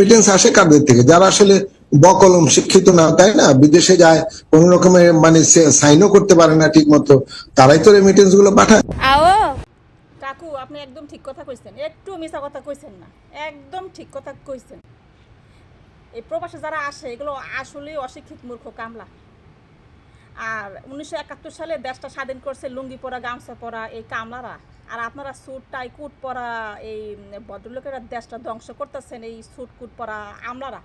Remittance আসে কাদের থেকে? যারা আসলে বকলম, শিক্ষিত না, তাই না? বিদেশে যায়, কোন রকমের মানে সাইনও করতে পারে না ঠিক মতো তারাই তো রেমিটেন্সগুলো পাঠায়। কাকু, আপনি একদম ঠিক কথা কইছেন। একটু মিছা কথা কইছেন না। একদম ঠিক কথা কইছেন। এই প্রবাসে যারা আসে, এগুলো আসলে অশিক্ষিত মূর্খ কামলা। আর উনিশশো একাত্তর সালে দেশটা স্বাধীন করছে, লুঙ্গি পরা, গামছা পরা, এই কামলারা। আর আপনারা স্যুট, টাই, কুট পরা, এই ভদ্রলোকেরা দেশটা ধ্বংস করতেছেন, এই স্যুট, কুট পরা আমলারা।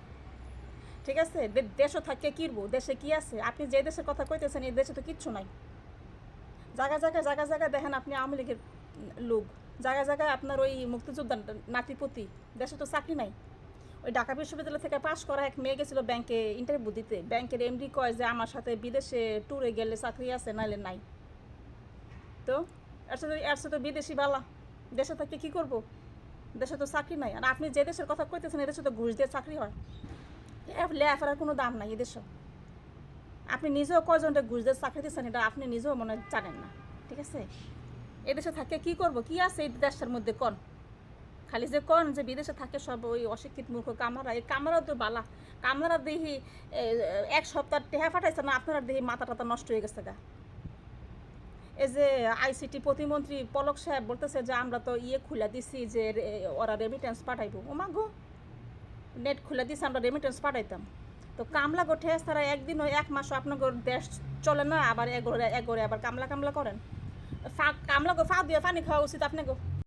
ঠিক আছে? দেশও থাকে কিরবো? দেশে কি আছে? আপনি যে দেশের কথা কইতেছেন, এই দেশে তো কিচ্ছু নাই। জায়গায় জায়গায় জায়গায় জায়গায় দেখেন আপনি আওয়ামী লীগের লোক। জায়গায় জায়গায় আপনার ওই মুক্তিযোদ্ধা নাতিপতি। দেশে তো চাকরি নাই। ওই ঢাকা বিশ্ববিদ্যালয় থেকে পাশ করা এক মেয়ে গেছিল ব্যাংকে ইন্টারভিউ দিতে। ব্যাংকের এমডি কয় যে, আমার সাথে বিদেশে ট্যুরে গেলে চাকরি আছে নাহলে নাই। তো, এর সাথে এর সাথে বিদেশি বালা। দেশে থাকতে কি করব? দেশে তো চাকরি নাই। আর আপনি যে দেশের কথা কইতেছেন এদেশে তো ঘুষ দিয়ে চাকরি হয়। লেফার কোনো দাম নাই এদেশে আপনি নিজেও কয়জনটা ঘুষ দিয়ে চাকরি দিচ্ছেন এটা আপনি নিজেও মনে জানেন না। ঠিক আছে? এদেশে থাকে কি করব? কি আছে এই দেশটার মধ্যে কন? খালি যে কন যে বিদেশে থাকে সব ওই অশিক্ষিত মূর্খ কামরা এই কামরাও তো বালা। কামরা দেখি এক সপ্তাহ টেহা ফাটাইছে না, আপনারা দেখি মাথা টাথা নষ্ট হয়ে গেছে গা। এই যে আইসিটি প্রতিমন্ত্রী পলক সাহেব বলতেছে যে, আমরা তো ইয়ে খুলে দিছি যে ওরা রেমিটেন্স পাঠাইবো। ও মা গো নেট খুলে দিছে, আমরা রেমিটেন্স পাঠাইতাম। তো কামলা গোঠে তারা একদিন ওই এক মাসও আপনার দেশ চলে না, আবার এগোরে এগোরে আবার কামলা কামলা করেন। ফা, কামলা গো ফা দিয়ে পানি খাওয়া উচিত আপনাকে।